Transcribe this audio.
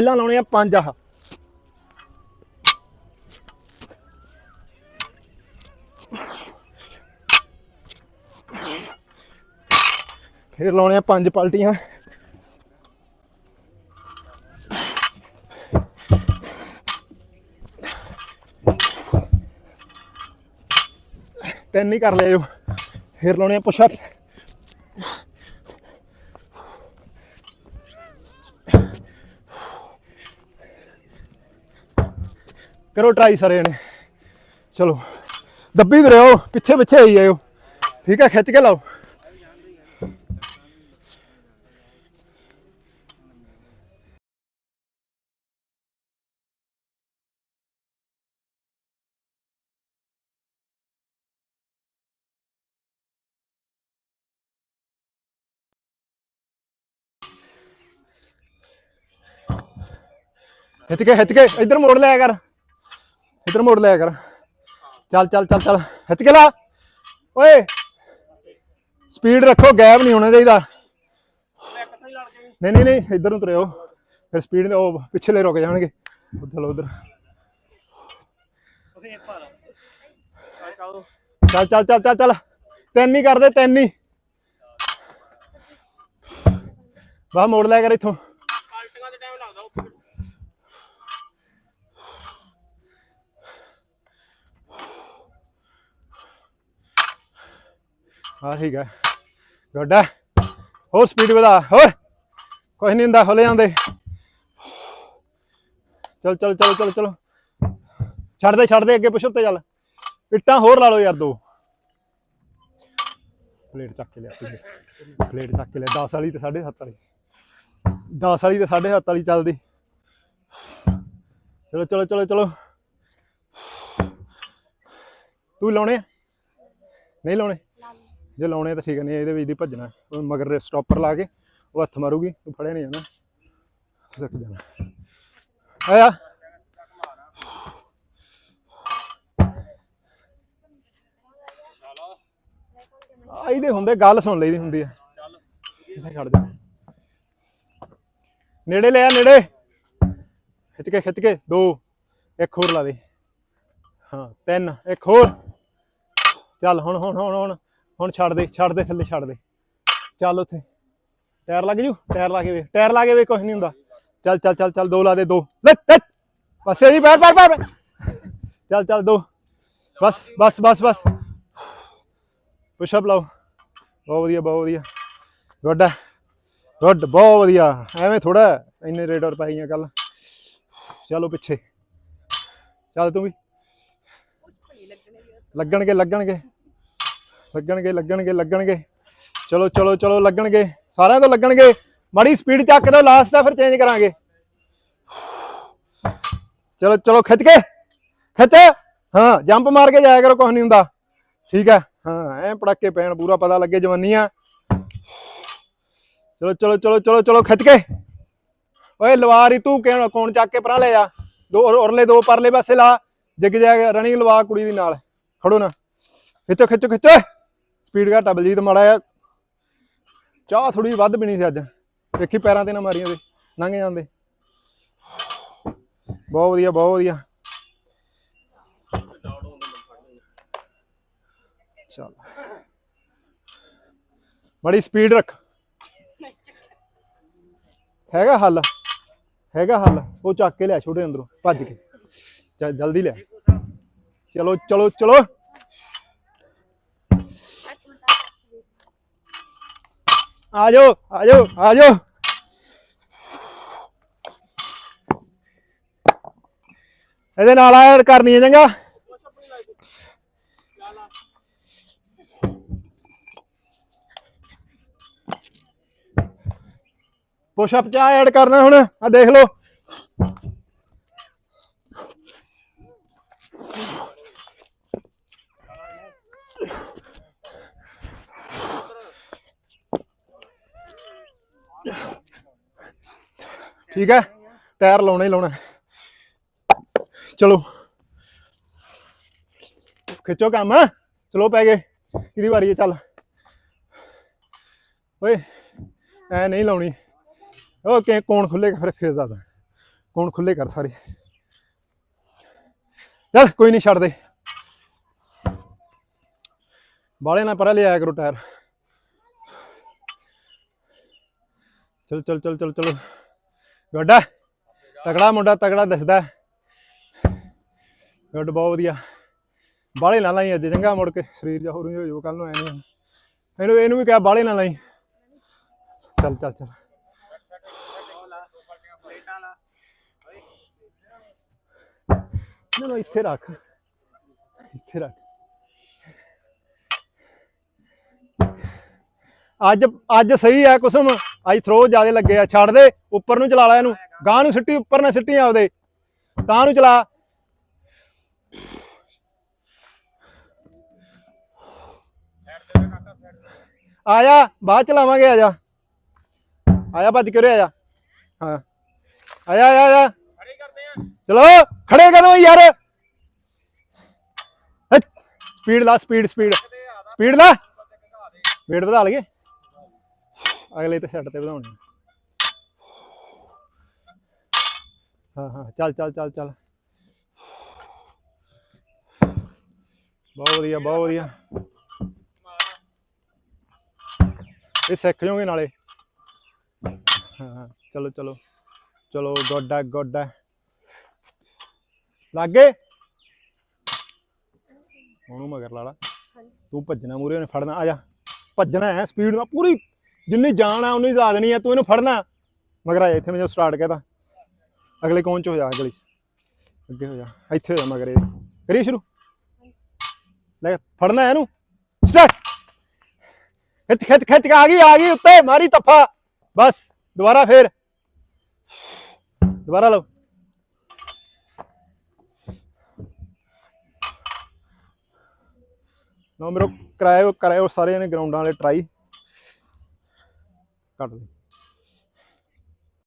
ਪਹਿਲਾਂ ਲਾਉਣੇ ਆ ਪੰਜ ਆਹ। ਫਿਰ ਲਾਉਣੇ ਆ ਪੰਜ ਪਲਟੀਆਂ। ਤਿੰਨ ਹੀ ਕਰ ਲਿਓ ਫਿਰ ਲਾਉਣੇ ਆ ਪੁਸ਼ਅਪ। ਕਰੋ ਟਰਾਈ ਸਾਰੇ ਨੇ ਚਲੋ, ਦੱਬੀ ਤੇ ਰਹੋ ਪਿੱਛੇ ਪਿੱਛੇ ਆਈ ਜਾਇਓ। ਠੀਕ ਹੈ, ਖਿੱਚ ਕੇ ਲਾਓ। ਖਿੱਚ ਕੇ ਖਿੱਚ ਕੇ, ਇੱਧਰ ਮੋੜ ਲਿਆ ਕਰ। ਇੱਧਰ ਮੋੜ ਲਿਆ ਕਰ। ਚੱਲ ਚੱਲ ਚੱਲ ਚੱਲ। ਖਿੱਚ ਕੇ ਲਾ ਓਏ। ਸਪੀਡ ਰੱਖੋ, ਗੈਪ ਨਹੀਂ ਹੋਣਾ ਚਾਹੀਦਾ। ਨਹੀਂ ਨਹੀਂ ਨਹੀਂ, ਇੱਧਰ ਨੂੰ ਤੁਰਿਓ। ਫਿਰ ਸਪੀਡ ਦੇ ਉਹ ਪਿਛਲੇ ਰੁਕ ਜਾਣਗੇ। ਉਧਰ ਉਧਰ। ਚੱਲ ਚੱਲ ਚੱਲ ਚੱਲ ਚੱਲ। ਤਿੰਨ ਹੀ ਕਰਦੇ ਤਿੰਨ ਹੀ। ਬਾਹ ਮੋੜ ਲਿਆ ਕਰ ਇੱਥੋਂ ਪਾਲਟੀਆਂ ਦੇ ਟਾਈਮ ਲੱਗਦਾ ਉੱਥੇ ਹਾਂ, ਠੀਕ ਹੈ। ਗੁੱਡ ਹੈ। ਹੋਰ ਸਪੀਡ ਵਧਾ। ਹੋਰ। ਕੁਝ ਨਹੀਂ ਹੁੰਦਾ ਹੌਲੇ ਆਉਂਦੇ ਚਲ ਚਲ, ਚਲੋ ਚਲੋ ਚਲੋ। ਛੱਡ ਦੇ ਛੱਡ ਦੇ, ਅੱਗੇ ਪੁਸ਼ ਤੇ ਚੱਲ। ਇੱਟਾਂ ਹੋਰ ਲਾ ਲਓ ਯਾਰ, ਦੋ। ਪਲੇਟ ਚੱਕ ਕੇ ਲਿਆ ਤੂੰ ਪਲੇਟ ਚੱਕ ਕੇ ਲਿਆ। 10 ਵਾਲੀ ਤੇ 7.5 ਵਾਲੀ। 10 ਵਾਲੀ ਤੇ 7.5 ਵਾਲੀ ਚੱਲਦੀ। ਚਲੋ ਚਲੋ ਚਲੋ ਚਲੋ। ਤੂੰ ਲਾਉਣੇ ਆ? ਨਹੀਂ ਲਾਉਣੇ? ਜੇ ਲਾਉਣੇ ਤਾਂ ਠੀਕ ਨਹੀਂ ਇਹਦੇ ਵਿੱਚ ਦੀ ਭੱਜਣਾ। ਮਗਰ ਸਟਾਪਰ ਲਾ ਕੇ, ਉਹ ਹੱਥ ਮਾਰੂਗੀ, ਤੂੰ ਫੜਿਆ ਨਹੀਂ ਜਾਣਾ। ਸਿੱਖ ਜਾਣਾ। ਆਇਆ। ਆ ਇਹਦੇ ਹੁੰਦੇ, ਗੱਲ ਸੁਣ ਲਈਦੀ ਹੁੰਦੀ ਆ। ਇੱਥੇ ਖੜ ਜਾ। ਨੇੜੇ ਲੈ ਆ, ਨੇੜੇ। ਖਿੱਚ ਕੇ ਖਿੱਚ ਕੇ, ਦੋ। ਇੱਕ ਹੋਰ ਲਾ ਦੇ। ਹਾਂ, ਤਿੰਨ। ਇੱਕ ਹੋਰ। ਚੱਲ, ਹੁਣ ਹੁਣ ਹੁਣ ਹੁਣ। ਹੁਣ ਛੱਡ ਦੇ ਛੱਡ ਦੇ ਥੱਲੇ, ਛੱਡ ਦੇ। ਚੱਲ ਉੱਥੇ। ਟਾਇਰ ਲੱਗ ਜੂ? ਟਾਇਰ ਲਾ ਕੇ ਵੇ ਟਾਇਰ ਲਾ ਕੇ ਵੇ ਕੁਝ ਨਹੀਂ ਹੁੰਦਾ। ਚੱਲ ਚੱਲ ਚੱਲ ਚੱਲ, ਦੋ ਲਾ ਦੇ, ਦੋ। ਲੈ ਲੈ। ਪਾਸੇ ਜੀ ਬਾਰ ਬਾਰ ਬਾਰ ਚੱਲ ਚੱਲ, ਦੋ। ਬਸ ਬਸ ਬਸ ਬਸ। ਪੁਸ਼ ਅਪ ਲਾਓ। ਬਹੁਤ ਵਧੀਆ ਬਹੁਤ ਵਧੀਆ। ਗੁੱਡ ਗੁੱਡ ਬਹੁਤ ਵਧੀਆ। ਐਵੇਂ ਥੋੜਾ ਇੰਨੇ ਰੇਡਰ ਪਾਈਆਂ ਕੱਲ ਚਲੋ ਪਿੱਛੇ। ਚੱਲ ਤੂੰ ਵੀ। ਲੱਗਣਗੇ ਲੱਗਣਗੇ। ਲੱਗਣਗੇ ਲੱਗਣਗੇ ਲੱਗਣਗੇ। ਚਲੋ ਚਲੋ ਚਲੋ, ਲੱਗਣਗੇ। ਸਾਰਿਆਂ ਤੋਂ ਲੱਗਣਗੇ। ਮਾੜੀ ਸਪੀਡ ਚੱਕ ਦਿਓ ਲਾਸਟ ਦਾ ਫਿਰ ਚੇਂਜ ਕਰਾਂਗੇ। ਚਲੋ ਚਲੋ, ਖਿੱਚ ਕੇ, ਖਿੱਚ। ਹਾਂ ਜੰਪ ਮਾਰ ਕੇ ਜਾਇਆ ਕਰੋ ਕੁਝ ਨਹੀਂ ਹੁੰਦਾ। ਠੀਕ ਹੈ। ਹਾਂ, ਐ ਪੜਾਕੇ ਪੈਣ, ਪੂਰਾ ਪਤਾ ਲੱਗੇ ਜਵਾਨੀ ਆ ਚਲੋ ਚਲੋ ਚਲੋ ਚਲੋ ਚਲੋ, ਖਿੱਚ ਕੇ। ਓਏ, ਲਵਾਰੀ, ਤੂੰ ਕਿਹਨ ਕੌਣ ਚੱਕ ਕੇ ਪਰਾਂ ਲੈ ਜਾ ਦੋ ਉਰਲੇ ਦੋ ਪਰਲੇ ਪਾਸੇ ਲਾ। ਜਿੱਗ ਜਾ ਰਨਿੰਗ ਲਵਾ ਕੁੜੀ ਦੀ ਨਾਲ। ਖੜੋ ਨਾ। ਖਿੱਚੋ ਖਿੱਚੋ ਖਿੱਚੋ। ਸਪੀਡ ਘਟਾ ਬਲਜੀਤ ਮਾੜਾ ਆ ਚਾਹ ਥੋੜੀ ਵੱਧ ਪੀਣੀ ਸੀ ਅੱਜ। ਵੇਖੀ ਪੈਰਾਂ ਤੇ ਨਾ ਮਾਰੀਆਂ ਦੇ ਲੰਘ ਜਾਂਦੇ। ਬਹੁਤ ਵਧੀਆ ਬਹੁਤ ਵਧੀਆ। ਚਲ। ਬੜੀ ਸਪੀਡ ਰੱਖ। ਹੈਗਾ ਹੱਲ। ਹੈਗਾ ਹੱਲ। ਉਹ ਚੱਕ ਕੇ ਲੈ, ਛੋਟੇ ਅੰਦਰੋਂ। ਭੱਜ ਕੇ। ਚੱਲ, ਜਲਦੀ ਲਿਆ ਚਲੋ ਚਲੋ ਚਲੋ। ਆ ਜਾਓ ਆ ਜਾਓ ਆ ਜਾਓ ਇਹਦੇ ਨਾਲ ਐਡ ਕਰਨੀ ਹੈ ਚੰਗਾ। ਪੁਸ਼ ਅਪ ਚਾ ਐਡ ਕਰਨਾ ਹੁਣ ਆ ਦੇਖ ਲਓ। ਠੀਕ ਹੈ ਟਾਇਰ ਲਾਉਣਾ ਹੀ ਲਾਉਣਾ। ਚਲੋ। ਖਿੱਚੋ ਕੰਮ। ਚਲੋ ਪੈ ਗਏ। ਕਿਹਦੀ ਵਾਰੀ ਹੈ ਚੱਲ। ਓਏ, ਐ ਨਹੀਂ ਲਾਉਣੀ। ਓਕੇ ਕੋਣ ਖੁੱਲੇਗਾ ਫਿਰ ਫੇਰ ਦੱਸਦਾ ਕੌਣ ਖੁੱਲੇ ਕਰ ਸਾਰੇ। ਚੱਲ, ਕੋਈ ਨਹੀਂ, ਛੱਡ ਦੇ। ਬਾਲੇ ਨਾ ਪਰਾਂ ਲਿਆਇਆ ਕਰੋ ਟਾਇਰ। ਚਲ ਚਲ ਚਲ ਚਲ ਚਲ। ਗੱਡਾ। ਤਗੜਾ ਮੁੰਡਾ ਤਗੜਾ ਦਿਸਦਾ। ਗੁੱਡ ਬਹੁਤ ਵਧੀਆ। ਬਾਲੇ ਨਾ ਲਾਈ ਅੱਜ, ਚੰਗਾ ਮੁੜ ਕੇ। ਸਰੀਰ ਜਾ ਹੋ ਹੋ ਜਾਊ ਕੱਲ ਨੂੰ ਐਵੇਂ ਇਹਨੂੰ ਇਹਨੂੰ ਵੀ ਕਿਹਾ ਬਾਲੇ ਨਾ ਲਾਈ। ਚੱਲ ਚੱਲ ਚੱਲ। ਨਾ ਨਾ, ਇੱਥੇ ਰੱਖ। ਇੱਥੇ ਰੱਖ। ਅੱਜ ਅੱਜ ਸਹੀ ਹੈ ਕੁਸਮ। ਅੱਜ ਥਰੋ ਜਿਆਦੇ ਲੱਗੇ ਆ ਛੱਡ ਦੇ ਉੱਪਰ ਨੂੰ ਚਲਾ ਲੈ ਇਹਨੂੰ। ਗਾਂ ਨੂੰ ਸਿੱਟੀ ਉੱਪਰ ਨਾ ਸਿੱਟੀ ਆਪਦੇ। ਤਾਂ ਨੂੰ ਚਲਾ। ਆ ਜਾ ਬਾਅਦ ਚਲਾਵਾਂਗੇ ਆ ਜਾ। ਆ ਜਾ ਭੱਜ ਕੇ ਉਰੇ ਆ ਜਾ। ਹਾਂ। ਆ ਜਾ ਆ ਜਾ, ਖੜੇ ਕਰਦੇ ਆ ਚਲੋ ਖੜੇ ਕਦੋਂ ਯਾਰ? ਸਪੀਡ ਲਾ ਸਪੀਡ ਸਪੀਡ ਸਪੀਡ ਲਾ। ਵੇਟ ਵਧਾ ਲਈਏ। ਅਗਲੇ ਤੇ ਸੈੱਟ ਤੇ ਵਧਾਉਣੀ ਹਾਂ ਹਾਂ ਚੱਲ ਚੱਲ ਚੱਲ ਚੱਲ। ਬਹੁਤ ਵਧੀਆ ਬਹੁਤ ਵਧੀਆ। ਇਹ ਸਿੱਖ ਜਾਓਗੇ ਨਾਲੇ। ਹਾਂ ਚਲੋ ਚਲੋ। ਚਲੋ ਗੁੱਡ ਗੁੱਡ ਲੱਗੇ ਉਹਨੂੰ ਮਗਰ ਲਾ ਲਾ। ਤੂੰ ਭੱਜਣਾ ਮੂਰੇ ਉਹਨੇ ਫੜਨਾ। ਆ ਜਾ। ਭੱਜਣਾ ਹੈ ਸਪੀਡ ਨਾਲ ਪੂਰੀ ਜਿੰਨੀ ਜਾਣ ਆ, ਉਨੀ ਲਾ ਨਹੀਂ ਹੈ ਤੂੰ ਇਹਨੂੰ ਫੜਨਾ। ਮਗਰ ਆ ਇੱਥੇ ਮੈਂ ਜਦੋਂ ਸਟਾਰਟ ਕਰਦਾ ਅਗਲੇ ਕੌਣ ਚ ਹੋ ਜਾ, ਅਗਲੀ ਅੱਗੇ ਹੋ ਜਾ, ਇੱਥੇ ਹੋ ਜਾ ਮਗਰ ਇਹਦੇ ਕਰੀਏ ਸ਼ੁਰੂ। ਲੈ, ਫੜਨਾ ਇਹਨੂੰ। ਸਟਾਰਟ ਖਿੱਚ ਖਿੱਚ ਖਿੱਚ ਕੇ ਆ ਗਈ ਆ ਗਈ ਉੱਤੇ, ਮਾਰੀ ਤੱਫਾ। ਬਸ, ਦੁਬਾਰਾ ਫੇਰ। ਦੁਬਾਰਾ ਲਓ। ਲਓ, ਮੇਰੋ ਕਰਾਇਓ ਕਰਾਇਓ ਸਾਰੇ ਨੇ ਗਰਾਊਂਡਾਂ ਵਾਲੇ ਟਰਾਈ ਕੱਟ ਦੇ